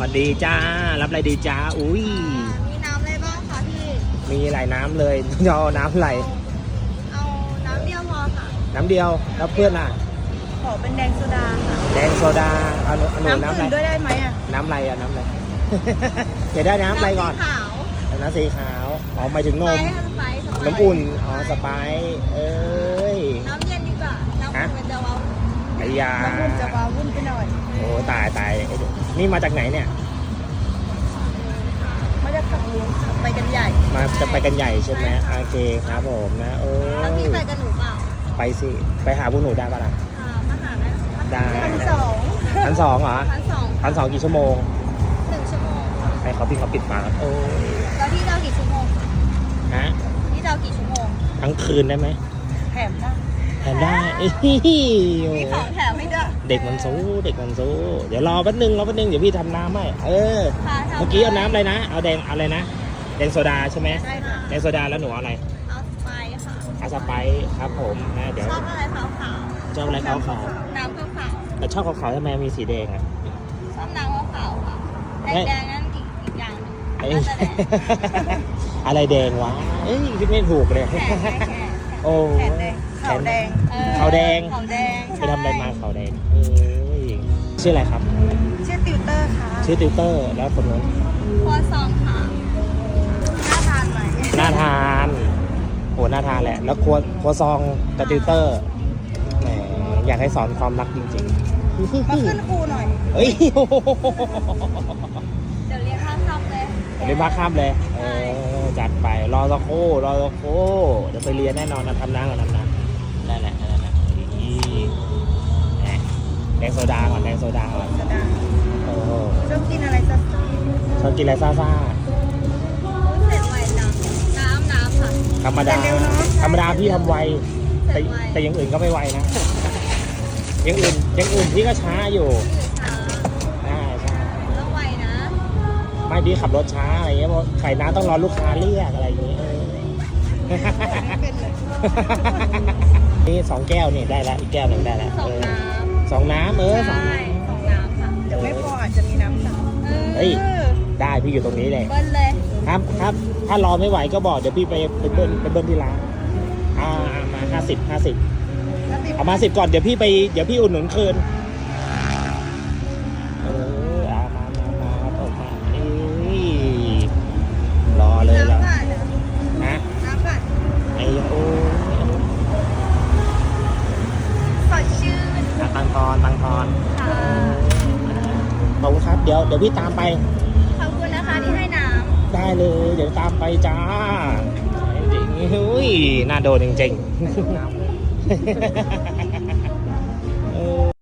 วัสดีจ้า รับอะไรดีจ้า อุ้ย มีน้ำอะไรบ้างคะพี่ มีหลายน้ำเลยยอน้ำไหลเอาน้ำเดียวพอค่ะ น้ำเดียว แล้วเพื่อนอะ ขอเป็นแดงโซดาค่ะ แดงโซดา เอาหนูเอาหนูน้ำน้ำอะไรอื่นด้วยได้ไหมอะ น้ำอะไรอะ น้ำอะไรเดี๋ยวได้น้ำอะไรก่อนขาวเอาน้ำสีขาว อ๋อหมายถึงนไปมให้สไปซ์สไปซ์น้ำอุ่น อ๋อ สไปซ์เอ้ย น้ำเย็นดีกว่า น้ำอุ่นมันจะว้าวไอ้ยาน้ำอุ่นจะว้าวุ่นไปหน่อย โอ้ตายตายไอ้เด็ก นี่มาจากไหนเนี่ย ไม่ได้ขับรถไปกันใหญ่มาจะไปกันใหญ่ใช่ไหมโอเคครับผมนะโอ้แล้วยพี่ไปกับหนูเปล่าไปสิ ไปหาพวกหนูได้ปะล่ะอ่ามาหาไหมได้พันสองพันสองเหรอพันสองพันสองกี่ชั่วโมงหนึ่งชั่วโมงค่ะให้เขาพี่เขาปิดปากโอ้ยแล้วพี่จะเอากี่ชั่วโมงฮะพี่จะเอากี่ชั่วโมงทั้งคืนได้ไหมแถมได้แทนได้เอ้ยมีของแถมให้ด้วย เด็กมันสู้เด็กมันสู้เดี๋ยวรอแป๊บนึงรอแป๊บนึงเดี๋ยวพี่ทำน้ำให้เออ ค่ะทำเมื่อกี้เอาน้ำอะไรนะ เอาแดงเอาอะไรนะ แดงโซดาใช่ไหมใช่ค่ะแดงโซดาแล้วหนูเอาอะไรเอาสไปซ์ค่ะเอาสไปซ์ครับผมนะเดี๋ยวชอบอะไรขาวขาวชอบอะไรขาวขาวๆน้ำขาวขาวๆแต่ชอบขาวขาวๆทำไมมีสีแดงอะ ๆชอบน้ำขาวขาวๆค่ะแเฮ้ยดงๆนั่นอีกอีกอย่างหนึงเอ้ยน่าจะแดงอะไรแดงวะเอ้ยคิดไม่ถูกเลย แขนแขนแขนโอ้ แขนแดง ขาวแดงออขาวแดงขาวแดงไปทำอะไรมาขาวแดงเอ้ยชื่ออะไรครับ ชื่อติวเตอร์ค่ะ ชื่อติวเตอร์แล้วคนนู้นครัวซองค่ะน่าทานไหมน่าทานโหน่าทานแหละ แล้วครัวครัวซองกับติวเตอร์แหมอยากให้สอนความรักจริงมาขึ้นครูหน่อยๆเฮ้ยเดี๋ยวเรียนข้าวค่ำเลยเรียนมาข้ามเลยเออจัดไปรอสักครู่รอสักครู่เดี๋ยวไปเรียนแน่นอนนะทำน้ำก่อนทำน้ำ ได้แหละได้แหละนี่แหมแดงโซดาก่อนแดงโซดาก่อนจะได้โอ้โหชอบกินอะไรซ่าชอบกินอะไรซ่าๆอุ๊ยเสร็จไวจังน้ำน้ำค่ะ ๆธรรมดา แต่เร็วเนอะ ธรรมดาพี่ทำไวเสแต่ร็จไว แต่อยังอื่นก็ไม่ไวนะอยังอื่นอยังอื่นพี่ก็ช้าอยู่ช้าใช่ใช่ต้องไวนะไม่พี่ขับรถช้าอะไรเงี้ยเพราะไข่น้ำต้องรอลูกค้าเรียกอะไรอย่างเงี้ยเออ ไม่เป็นเลย นี่สองแก้วนี่ได้แล้วอีกแก้วหนึ่งได้แล้วสองเออน้ำสองน้ำเออสองใช่น้ำสองน้ำค่ะเดี๋ยวไม่พออาจจะมีน้ำสามเฮ้ยได้พี่อยู่ตรงนี้เลยเบิ้ลเลยครับครับถ้ารอไม่ไหวก็บอกเดี๋ยวพี่ไปไปเบิ้ลไปเบิ้ลที่ร้านอ่าอ่ามาห้าสิบห้าสิบแล้วติดเอามาสิบก่อนเดี๋ยวพี่ไปเดี๋ยวพี่อุดหนุนคืน ดี๋ยวเดี๋ยวพี่ตามไป ขอบคุณนะคะที่ให้น้ได้เลย เดี๋ยวตามไปจ้าจริงๆอุ้ยน่าโดนจริงๆ